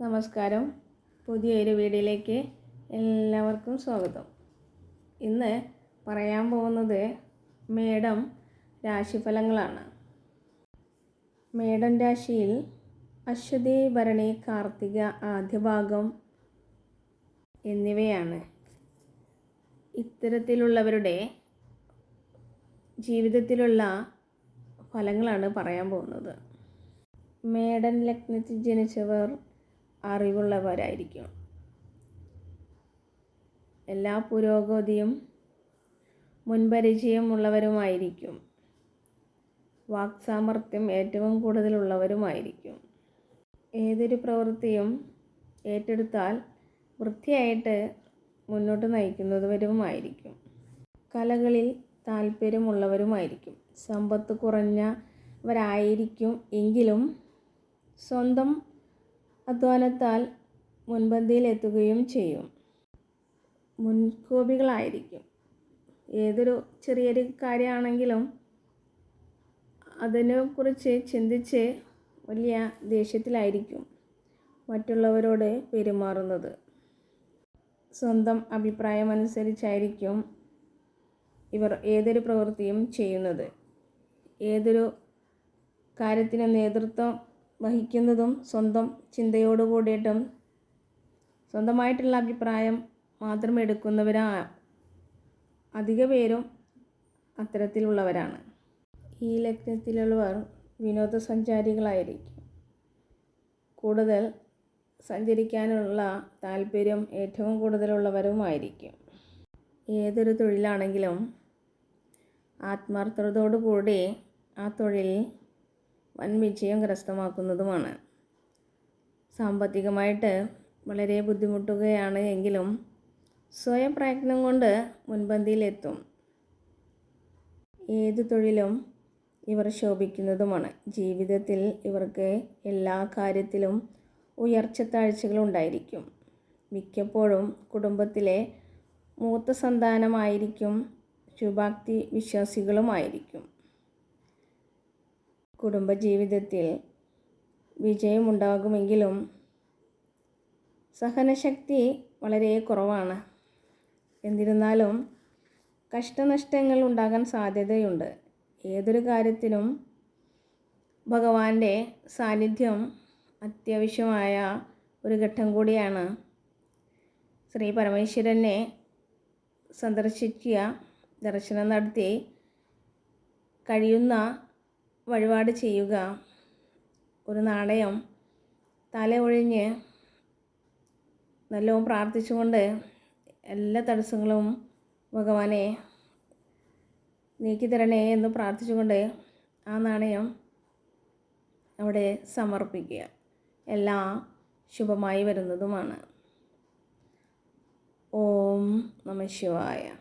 നമസ്കാരം. പുതിയൊരു വീഡിയോയിലേക്ക് എല്ലാവർക്കും സ്വാഗതം. ഇന്ന് പറയാൻ പോകുന്നത് മേടം രാശിഫലങ്ങളാണ്. മേടം രാശിയിൽ അശ്വതി ഭരണി കാർത്തിക ആദ്യഭാഗം എന്നിവയാണ്. ഇത്തരത്തിലുള്ളവരുടെ ജീവിതത്തിലുള്ള ഫലങ്ങളാണ് പറയാൻ പോകുന്നത്. മേടൻ ലഗ്നത്തിൽ ജനിച്ചവർ അറിവുള്ളവരായിരിക്കും എല്ലാ പുരോഗതിയും മുൻപരിചയമുള്ളവരുമായിരിക്കും. വാക്സാമർത്ഥ്യം ഏറ്റവും കൂടുതലുള്ളവരുമായിരിക്കും. ഏതൊരു പ്രവൃത്തിയും ഏറ്റെടുത്താൽ വൃത്തിയായിട്ട് മുന്നോട്ട് നയിക്കുന്നവരുമായിരിക്കും. കലകളിൽ താല്പര്യമുള്ളവരുമായിരിക്കും സമ്പത്ത് കുറഞ്ഞവരായിരിക്കും എങ്കിലും സ്വന്തം അധ്വാനത്താൽ മുൻപന്തിയിലെത്തുകയും ചെയ്യും. മുൻകോപികളായിരിക്കും. ഏതൊരു ചെറിയൊരു കാര്യമാണെങ്കിലും അതിനെക്കുറിച്ച് ചിന്തിച്ച് വലിയ ദേഷ്യത്തിലായിരിക്കും മറ്റുള്ളവരോട് പെരുമാറുന്നത്. സ്വന്തം അഭിപ്രായമനുസരിച്ചായിരിക്കും ഇവർ ഏതൊരു പ്രവൃത്തിയും ചെയ്യുന്നത്. ഏതൊരു കാര്യത്തിന് നേതൃത്വം വഹിക്കുന്നതും സ്വന്തം ചിന്തയോട് കൂടിയിട്ടും സ്വന്തമായിട്ടുള്ള അഭിപ്രായം മാത്രം എടുക്കുന്നവരാ അധിക പേരും അത്തരത്തിലുള്ളവരാണ്. ഈ ലഗ്നത്തിലുള്ളവർ വിനോദസഞ്ചാരികളായിരിക്കും. കൂടുതൽ സഞ്ചരിക്കാനുള്ള താല്പര്യം ഏറ്റവും കൂടുതലുള്ളവരുമായിരിക്കും. ഏതൊരു തൊഴിലാണെങ്കിലും ആത്മാർത്ഥതയോടുകൂടി ആ തൊഴിൽ വൻ വിജയം കരസ്ഥമാക്കുന്നതുമാണ്. സാമ്പത്തികമായിട്ട് വളരെ ബുദ്ധിമുട്ടുകയാണ് എങ്കിലും സ്വയം പ്രയത്നം കൊണ്ട് മുൻപന്തിയിലെത്തും. ഏത് തൊഴിലും ഇവർ ശോഭിക്കുന്നതുമാണ്. ജീവിതത്തിൽ ഇവർക്ക് എല്ലാ കാര്യത്തിലും ഉയർച്ച താഴ്ചകളുണ്ടായിരിക്കും മിക്കപ്പോഴും കുടുംബത്തിലെ മൂത്ത സന്താനമായിരിക്കും ശുഭാക്തി വിശ്വാസികളുമായിരിക്കും കുടുംബജീവിതത്തിൽ വിജയമുണ്ടാകുമെങ്കിലും സഹനശക്തി വളരെ കുറവാണ്. എന്നിരുന്നാലും കഷ്ടനഷ്ടങ്ങൾ ഉണ്ടാകാൻ സാധ്യതയുണ്ട്. ഏതൊരു കാര്യത്തിനും ഭഗവാന്റെ സാന്നിധ്യം അത്യാവശ്യമായ ഒരു ഘട്ടം കൂടിയാണ്. ശ്രീ പരമേശ്വരനെ സന്ദർശിക്കുക ദർശനം നടത്തി കഴിയുന്ന വഴിപാട് ചെയ്യുക. ഒരു നാണയം തല ഒഴിഞ്ഞ് നല്ലോണം പ്രാർത്ഥിച്ചുകൊണ്ട് എല്ലാ തടസ്സങ്ങളും ഭഗവാനെ നീക്കി തരണേ എന്ന് പ്രാർത്ഥിച്ചുകൊണ്ട് ആ നാണയം അവിടെ സമർപ്പിക്കുക. എല്ലാം ശുഭമായി വരുന്നതുമാണ്. ഓം നമ ശിവായ.